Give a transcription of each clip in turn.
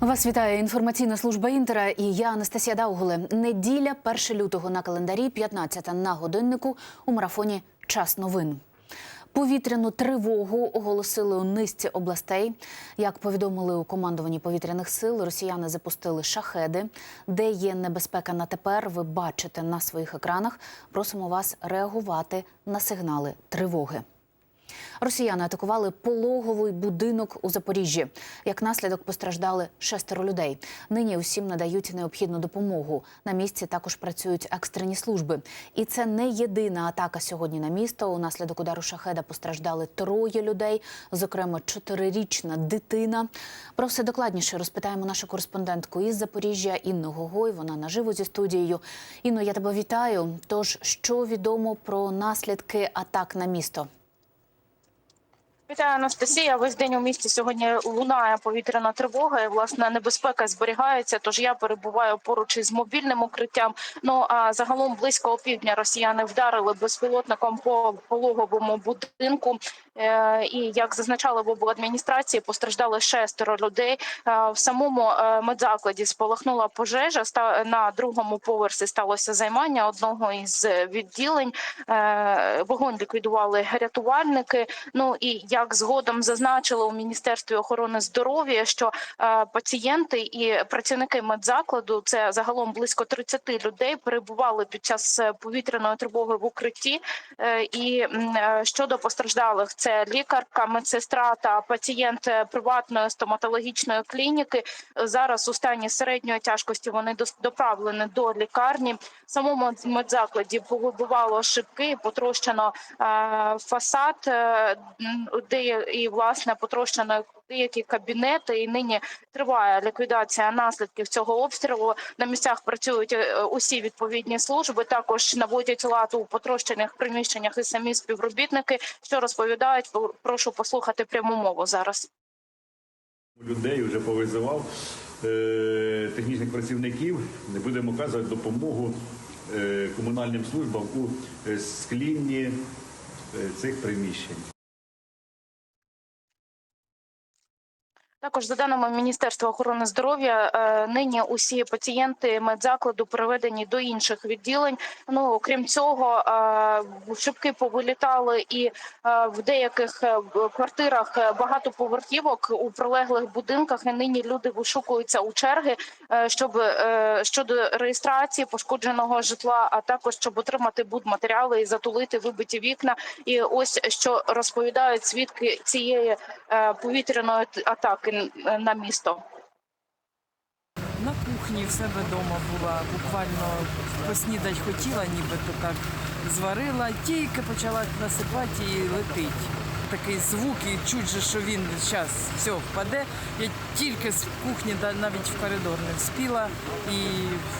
Вас вітає інформаційна служба інтера і я Анастасія Даугуле. Неділя 1 лютого на календарі, 15 на годиннику у марафоні Час новин. Повітряну тривогу оголосили у низці областей. Як повідомили у командуванні повітряних сил, росіяни запустили шахеди. Де є небезпека на тепер, ви бачите на своїх екранах. Просимо вас реагувати на сигнали тривоги. Росіяни атакували пологовий будинок у Запоріжжі. Як наслідок постраждали шестеро людей. Нині усім надають необхідну допомогу. На місці також працюють екстрені служби. І це не єдина атака сьогодні на місто. Унаслідок удару шахеда постраждали троє людей, зокрема чотирирічна дитина. Про все докладніше розпитаємо нашу кореспондентку із Запоріжжя Інну Гогой. Вона наживо зі студією. Інно, я тебе вітаю. Тож що відомо про наслідки атак на місто? Вітаю, Анастасія. Весь день у місті сьогодні лунає повітряна тривога. і Власне небезпека зберігається. Тож я перебуваю поруч із мобільним укриттям. Ну а загалом близько опівдня росіяни вдарили безпілотником по пологовому будинку. Е, І як зазначали в обладміністрації, постраждали шестеро людей. Е, В самому е, медзакладі спалахнула пожежа. На другому поверсі сталося займання одного із відділень. Вогонь ліквідували рятувальники. Ну і як згодом зазначили у міністерстві охорони здоров'я, що пацієнти і працівники медзакладу, це загалом близько 30 людей, перебували під час повітряної тривоги в укритті. І щодо постраждалих, це лікарка, медсестра та пацієнт е, приватної стоматологічної клініки. Зараз у стані середньої тяжкості вони доправлені до лікарні. В самому медзакладі повибивало шибки, потрощено е, фасад, е, де і власне потрощено деякі кабінети. І нині триває ліквідація наслідків цього обстрілу. На місцях працюють е, усі відповідні служби. Також наводять лад у потрощених приміщеннях і самі співробітники. Що розповідають, прошу послухати пряму мову зараз. Людей вже повизивав е, технічних працівників, не будемо оказувати допомогу е, комунальним службам у склінні цих приміщень. Також за даними Міністерства охорони здоров'я, е, нині усі пацієнти медзакладу переведені до інших відділень. Ну окрім цього, е, шибки повилітали і е, в деяких квартирах багатоповерхівок у прилеглих будинках. І нині люди вишукуються у черги, щоб щодо реєстрації пошкодженого житла, а також щоб отримати будматеріали і затулити вибиті вікна. І ось що розповідають свідки цієї повітряної т- на місто. На кухні в себе вдома була, буквально поснідать хотіла, нібито так зварила, тільки почала насипати і летить. Такий звук, і чуть же, що він зараз все впаде. Я тільки з кухні навіть в коридор не вспіла. І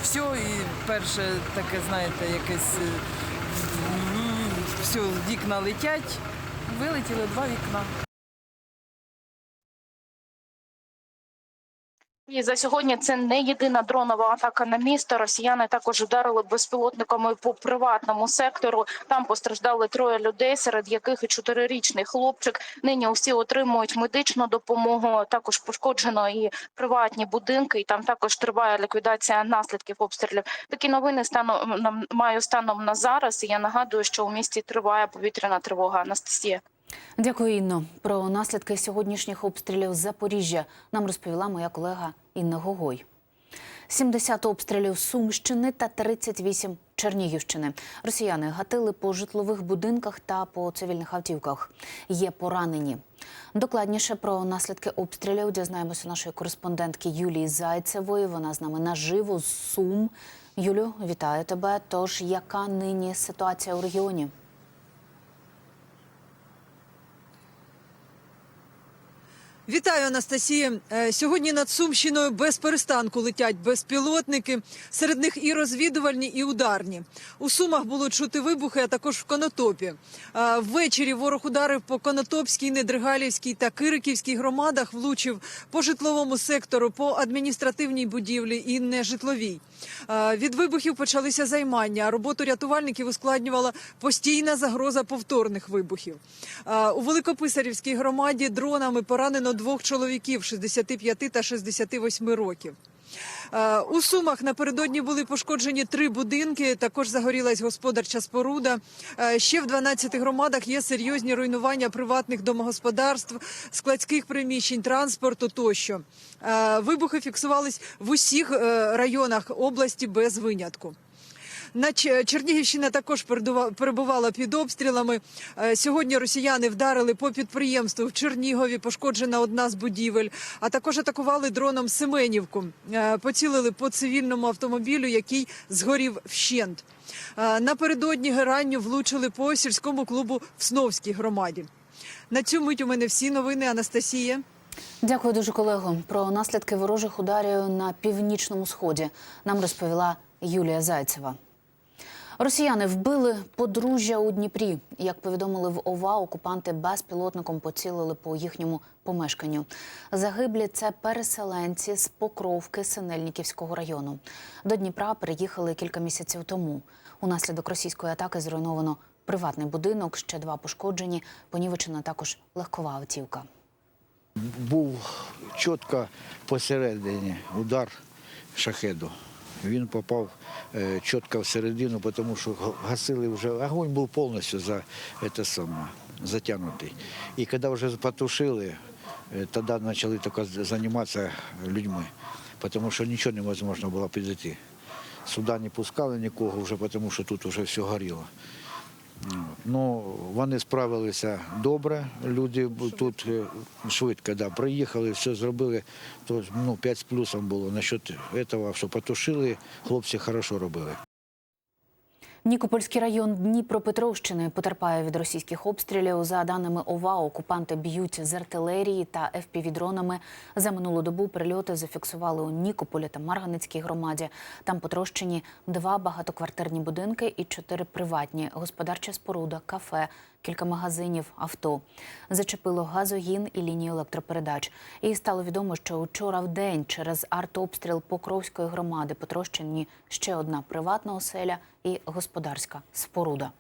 все, і перше таке, знаєте, якесь е, все, вікна летять. Вилетіли два вікна. І за сьогодні це не єдина дронова атака на місто. Росіяни також ударили безпілотниками по приватному сектору. Там постраждали троє людей, серед яких і чотирирічний хлопчик. Нині усі отримують медичну допомогу. Також пошкоджено і приватні будинки. І там також триває ліквідація наслідків обстрілів. Такі новини станом маю станом на зараз. І я нагадую, що у місті триває повітряна тривога. Анастасія. Дякую, Інно. Про наслідки сьогоднішніх обстрілів Запоріжжя нам розповіла моя колега Інна Гогой. 70 обстрілів Сумщини та 38 Чернігівщини. Росіяни гатили по житлових будинках та по цивільних автівках. Є поранені. Докладніше про наслідки обстрілів дізнаємося нашої кореспондентки Юлії Зайцевої. Вона з нами наживо з Сум. Юлю, вітаю тебе. Тож, яка нині ситуація у регіоні? Вітаю, Анастасія. Е, Сьогодні над Сумщиною без перестанку летять безпілотники. Серед них і розвідувальні, і ударні. У Сумах було чути вибухи, а також в Конотопі. Е, Ввечері ворог ударив по Конотопській, Недригалівській та Кириківській громадах, влучив по житловому сектору, по адміністративній будівлі і нежитловій. Е, Від вибухів почалися займання. Роботу рятувальників ускладнювала постійна загроза повторних вибухів. У Великописарівській громаді дронами поранено двох чоловіків 65 та 68 років. Е, У Сумах напередодні були пошкоджені три будинки. Також загорілась господарча споруда. Е, Ще в 12 громадах є серйозні руйнування приватних домогосподарств, складських приміщень, транспорту тощо. Е, Вибухи фіксувались в усіх районах області без винятку. На Чернігівщина також перебувала під обстрілами. Е, Сьогодні росіяни вдарили по підприємству в Чернігові. Пошкоджена одна з будівель. А також атакували дроном Семенівку. Е, Поцілили по цивільному автомобілю, який згорів вщент. Е, Напередодні геранню влучили по сільському клубу в Сновській громаді. На цю мить у мене всі новини. Анастасія. Дякую дуже, колего. Про наслідки ворожих ударів на північному сході нам розповіла Юлія Зайцева. Росіяни вбили подружжя у Дніпрі. Як повідомили в ОВА, окупанти безпілотником поцілили по їхньому помешканню. Загиблі це переселенці з Покровки Синельниківського району. До Дніпра приїхали кілька місяців тому. Унаслідок російської атаки зруйновано приватний будинок, ще два пошкоджені. Понівечена також легкова автівка. був чітко посередині удар шахеду. Він попав е, чітко всередину, тому що гасили вже огонь був повністю за це саме, затягнутий. І коли вже потушили, е, тоді почали тільки займатися людьми, тому що нічого невозможно було підійти. Сюди не пускали нікого, вже тому що тут вже все горіло. Ну, вони справилися добре. Люди тут е, швидко да, приїхали, все зробили. То, ну, 5 з плюсом було. Насчет цього, що потушили, хлопці хорошо робили. Нікопольський район Дніпропетровщини потерпає від російських обстрілів. За даними ОВА, окупанти б'ють з артилерії та ФПВ-дронами. За минулу добу прильоти зафіксували у Нікополі та Марганецькій громаді. Там потрощені два багатоквартирні будинки і чотири приватні, господарча споруда, кафе, кілька магазинів, авто. Зачепило газогін і лінію електропередач. І стало відомо, що вчора в день через артобстріл Покровської громади потрощені ще одна приватна оселя і господарська споруда.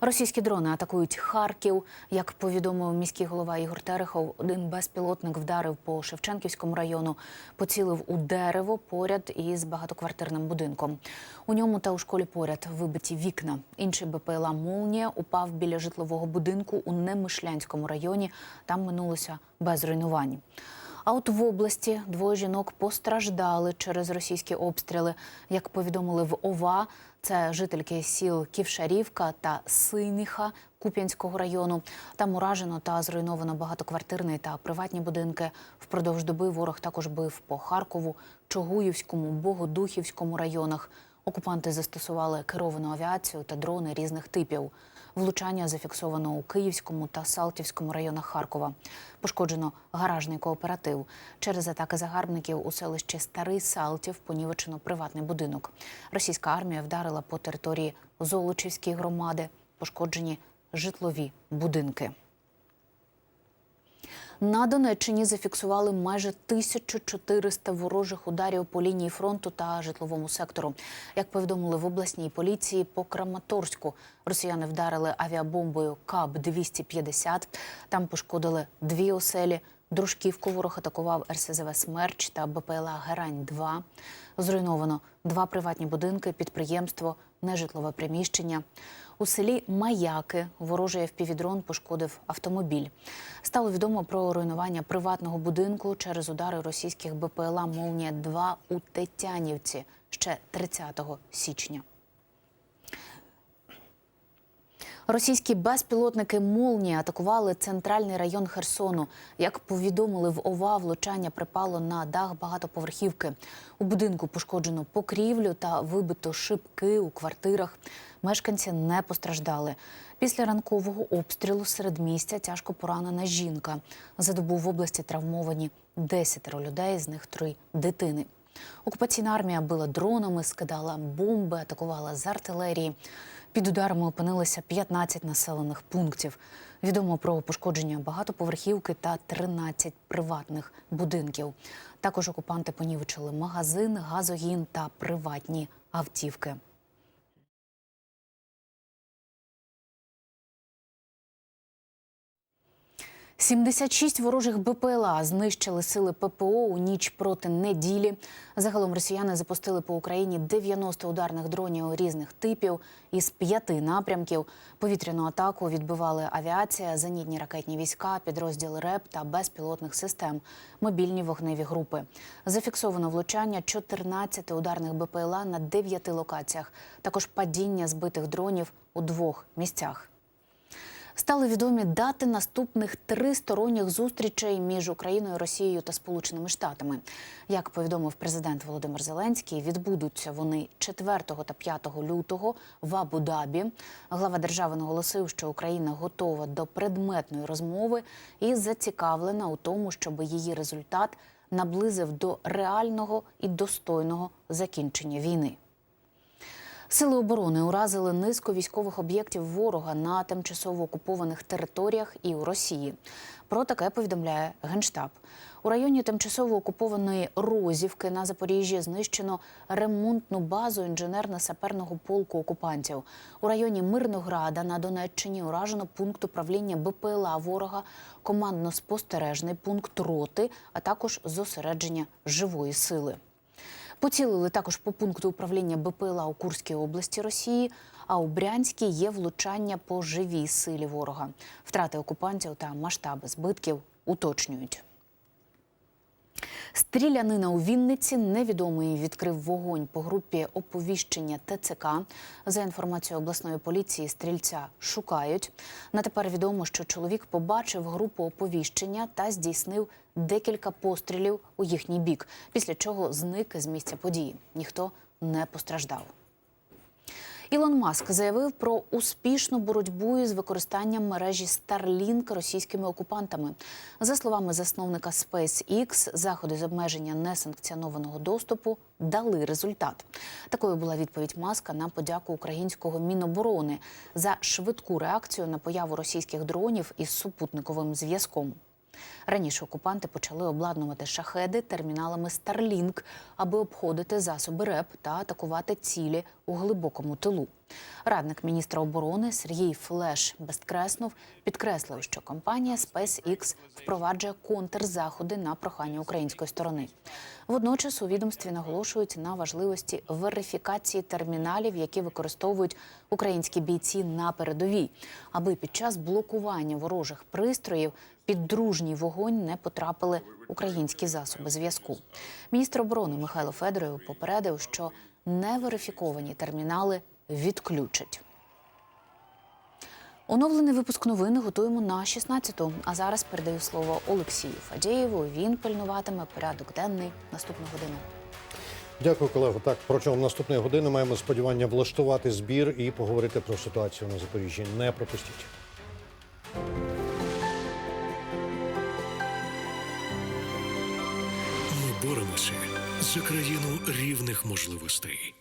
Російські дрони атакують Харків. Як повідомив міський голова Ігор Терехов, один безпілотник вдарив по Шевченківському району, поцілив у дерево поряд із багатоквартирним будинком. У ньому та у школі поряд вибиті вікна. Інший БПЛА Молнія упав біля житлового будинку у Немишлянському районі. Там минулося без руйнувань. А от в області двоє жінок постраждали через російські обстріли. Як повідомили в ОВА, це жительки сіл Ківшарівка та Синіха Куп'янського району. Там уражено та зруйновано багатоквартирні та приватні будинки. Впродовж доби ворог також бив по Харкову, Чогуївському, Богодухівському районах. Окупанти застосували керовану авіацію та дрони різних типів. Влучання зафіксовано у Київському та Салтівському районах Харкова. Пошкоджено гаражний кооператив. Через атаки загарбників у селищі Старий Салтів понівечено приватний будинок. Російська армія вдарила по території Золочівської громади. Пошкоджені житлові будинки. На Донеччині зафіксували майже 1400 ворожих ударів по лінії фронту та житловому сектору. Як повідомили в обласній поліції по Краматорську, росіяни вдарили авіабомбою КАБ-250. Там пошкодили дві оселі. Дружківку ворог атакував РСЗВ «Смерч» та БПЛА «Герань-2». Зруйновано два приватні будинки, підприємство, нежитлове приміщення. У селі Маяки ворожий впівдрон пошкодив автомобіль. Стало відомо про руйнування приватного будинку через удари російських БПЛА «Молнія-2» у Тетянівці ще 30 січня. Російські безпілотники «Молнія» атакували центральний район Херсону. Як повідомили в ОВА, влучання припало на дах багатоповерхівки. У будинку пошкоджено покрівлю та вибито шибки у квартирах. Мешканці не постраждали. Після ранкового обстрілу серед місця тяжко поранена жінка. За добу в області травмовані 10 людей, з них три дитини. Окупаційна армія била дронами, скидала бомби, атакувала з артилерії. Під ударами опинилися 15 населених пунктів. Відомо про пошкодження багатоповерхівки та 13 приватних будинків. Також окупанти понівечили магазин, газогін та приватні автівки. 76 ворожих БПЛА знищили сили ППО у ніч проти неділі. Загалом росіяни запустили по Україні 90 ударних дронів різних типів із п'яти напрямків. Повітряну атаку відбивали авіація, зенітні ракетні війська, підрозділи РЕП та безпілотних систем, мобільні вогневі групи. Зафіксовано влучання 14 ударних БПЛА на 9 локаціях. Також падіння збитих дронів у двох місцях. Стали відомі дати наступних тристоронніх зустрічей між Україною, Росією та Сполученими Штатами. Як повідомив президент Володимир Зеленський, відбудуться вони 4 та 5 лютого в Абу-Дабі. Глава держави наголосив, що Україна готова до предметної розмови і зацікавлена у тому, щоб її результат наблизив до реального і достойного закінчення війни. Сили оборони уразили низку військових об'єктів ворога на тимчасово окупованих територіях і у Росії. Про таке повідомляє Генштаб. У районі тимчасово окупованої Розівки на Запоріжжі знищено ремонтну базу інженерно-саперного полку окупантів. У районі Мирнограда на Донеччині уражено пункт управління БПЛА ворога, командно-спостережний пункт роти, а також зосередження живої сили. Поцілили також по пункту управління БПЛА у Курській області Росії. А у Брянській є влучання по живій силі ворога. Втрати окупантів та масштаби збитків уточнюють. Стрілянина у Вінниці невідомий відкрив вогонь по групі оповіщення ТЦК. За інформацією обласної поліції, стрільця шукають. На тепер відомо, що чоловік побачив групу оповіщення та здійснив декілька пострілів у їхній бік, після чого зник з місця події. Ніхто не постраждав. Ілон Маск заявив про успішну боротьбу із використанням мережі Starlink російськими окупантами. За словами засновника SpaceX, заходи з обмеження несанкціонованого доступу дали результат. Такою була відповідь Маска на подяку українського міноборони за швидку реакцію на появу російських дронів із супутниковим зв'язком. Раніше окупанти почали обладнувати шахеди терміналами Starlink, аби обходити засоби РЕП та атакувати цілі у глибокому тилу. Радник міністра оборони Сергій Флеш Безкреснов підкреслив, що компанія SpaceX впроваджує контрзаходи на прохання української сторони. Водночас у відомстві наголошують на важливості верифікації терміналів, які використовують українські бійці на передовій, аби під час блокування ворожих пристроїв під дружній вогонь не потрапили українські засоби зв'язку. Міністр оборони Михайло Федоров попередив, що неверифіковані термінали відключать. Оновлений випуск новин готуємо на 16-ту. А зараз передаю слово Олексію Фадєєву. Він пильнуватиме порядок денний наступну годину. Дякую, колего. Так, протягом наступної години маємо сподівання влаштувати збір і поговорити про ситуацію на Запоріжжі. Не пропустіть. Ми боремося за країну рівних можливостей.